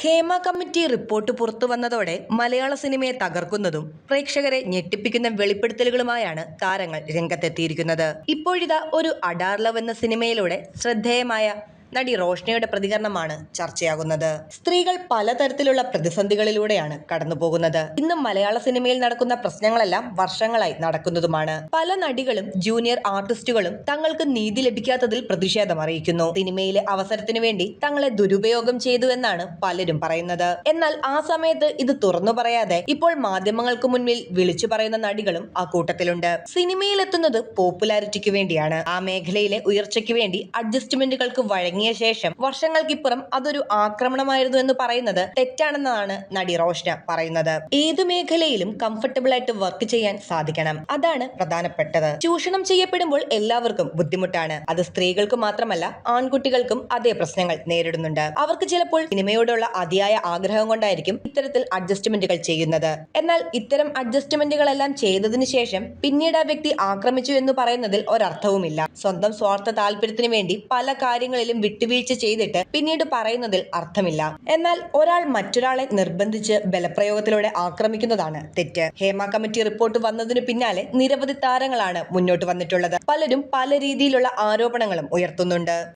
Hema committee report പുറത്തു വന്നതോടെ മലയാള സിനിമയെ തകർക്കുന്നതും പ്രേക്ഷകരെ ഞെട്ടിപ്പിക്കുന്ന വെളിപ്പെടുത്തലുകളുമായാണ് താരങ്ങൾ രംഗത്തെത്തിയിരിക്കുന്നത്. ഇപ്പോഴിതാ ഒരു അഡാർ ലവ് എന്ന സിനിമയിലൂടെ ശ്രദ്ധേയമായ നടി റോഷ്നയുടെ പ്രതികരണമാണ് ചർച്ചയാകുന്നത്. സ്ത്രീകൾ പലതരത്തിലുള്ള പ്രതിസന്ധികളിലൂടെയാണ് കടന്നുപോകുന്നത്. ഇന്ന് മലയാള സിനിമയിൽ നടക്കുന്ന പ്രശ്നങ്ങളെല്ലാം വർഷങ്ങളായി നടക്കുന്നതുമാണ്. പല നടികളും ജൂനിയർ ആർട്ടിസ്റ്റുകളും തങ്ങൾക്ക് നീതി ലഭിക്കാത്തതിൽ പ്രതിഷേധം അറിയിക്കുന്നു. സിനിമയിലെ അവസരത്തിനു വേണ്ടി തങ്ങളെ ദുരുപയോഗം ചെയ്തു എന്നാണ് പലരും പറയുന്നത്. എന്നാൽ ആ സമയത്ത് ഇത് തുറന്നു പറയാതെ ഇപ്പോൾ മാധ്യമങ്ങൾക്ക് മുന്നിൽ വിളിച്ചു പറയുന്ന നടികളും ആ കൂട്ടത്തിലുണ്ട്. സിനിമയിലെത്തുന്നത് പോപ്പുലാരിറ്റിക്ക് വേണ്ടിയാണ്. ആ മേഖലയിലെ ഉയർച്ചയ്ക്ക് വേണ്ടി അഡ്ജസ്റ്റ്മെന്റുകൾക്ക് വഴങ്ങിയ ശേഷം വർഷങ്ങൾക്കിപ്പുറം അതൊരു ആക്രമണമായിരുന്നു എന്ന് പറയുന്നത് തെറ്റാണെന്നാണ് നടി റോഷ്ന പറയുന്നത്. ഏത് മേഖലയിലും കംഫർട്ടബിൾ ആയിട്ട് വർക്ക് ചെയ്യാൻ സാധിക്കണം. അതാണ് പ്രധാനപ്പെട്ടത്. ചൂഷണം ചെയ്യപ്പെടുമ്പോൾ എല്ലാവർക്കും ബുദ്ധിമുട്ടാണ്. അത് സ്ത്രീകൾക്ക് മാത്രമല്ല ആൺകുട്ടികൾക്കും അതേ പ്രശ്നങ്ങൾ നേരിടുന്നുണ്ട്. അവർക്ക് ചിലപ്പോൾ സിനിമയോടുള്ള അതിയായ ആഗ്രഹം കൊണ്ടായിരിക്കും ഇത്തരത്തിൽ അഡ്ജസ്റ്റ്മെന്റുകൾ ചെയ്യുന്നത്. എന്നാൽ ഇത്തരം അഡ്ജസ്റ്റ്മെന്റുകളെല്ലാം ചെയ്തതിനു ശേഷം പിന്നീട് ആ വ്യക്തി ആക്രമിച്ചു എന്ന് പറയുന്നതിൽ ഒരർത്ഥവുമില്ല. സ്വന്തം സ്വാർത്ഥ താല്പര്യത്തിന് വേണ്ടി പല കാര്യങ്ങളിലും വിട്ടുവീഴ്ച ചെയ്തിട്ട് പിന്നീട് പറയുന്നതിൽ അർത്ഥമില്ല. എന്നാൽ ഒരാൾ മറ്റൊരാളെ നിർബന്ധിച്ച് ബലപ്രയോഗത്തിലൂടെ ആക്രമിക്കുന്നതാണ് തെറ്റ്. ഹേമ കമ്മിറ്റി റിപ്പോർട്ട് വന്നതിനു പിന്നാലെ നിരവധി താരങ്ങളാണ് മുന്നോട്ട് വന്നിട്ടുള്ളത്. പലരും പല രീതിയിലുള്ള ആരോപണങ്ങളും ഉയർത്തുന്നുണ്ട്.